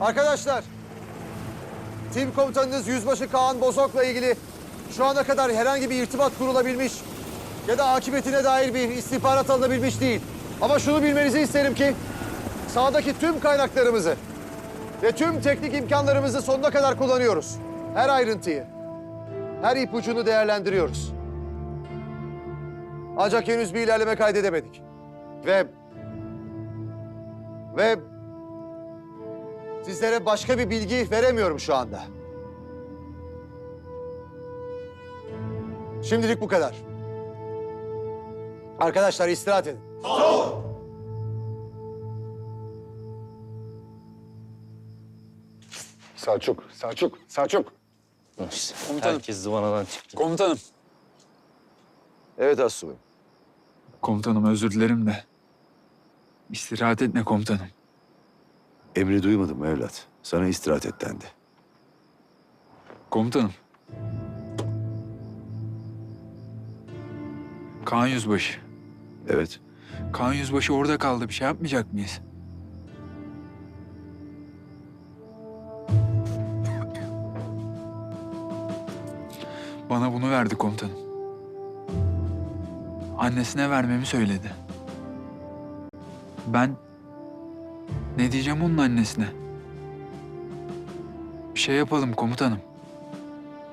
Arkadaşlar, tim komutanınız Yüzbaşı Kaan Bozok'la ilgili şu ana kadar herhangi bir irtibat kurulabilmiş ya da akıbetine dair bir istihbarat alınabilmiş değil. Ama şunu bilmenizi isterim ki sahadaki tüm kaynaklarımızı ve tüm teknik imkanlarımızı sonuna kadar kullanıyoruz. Her ayrıntıyı, her ipucunu değerlendiriyoruz. Ancak henüz bir ilerleme kaydedemedik. Ve... Ve... Sizlere başka bir bilgi veremiyorum şu anda. Şimdilik bu kadar. Arkadaşlar istirahat edin. Selçuk, Selçuk, Selçuk. Komutanım. Herkes zıvanadan çıktı. Komutanım. Evet Asubay. Komutanım özür dilerim de. İstirahat etme komutanım. Emri duymadım evlat. Sana istirahat et dendi. Komutanım. Kaan Yüzbaşı. Evet. Kaan Yüzbaşı orada kaldı. Bir şey yapmayacak mıyız? Bana bunu verdi komutanım. Annesine vermemi söyledi. Ben ne diyeceğim onun annesine? Bir şey yapalım komutanım.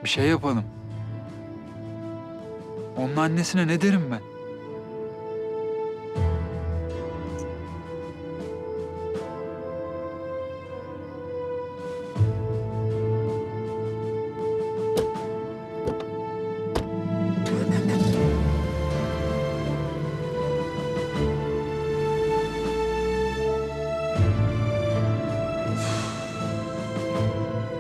Bir şey yapalım. Onun annesine ne derim ben?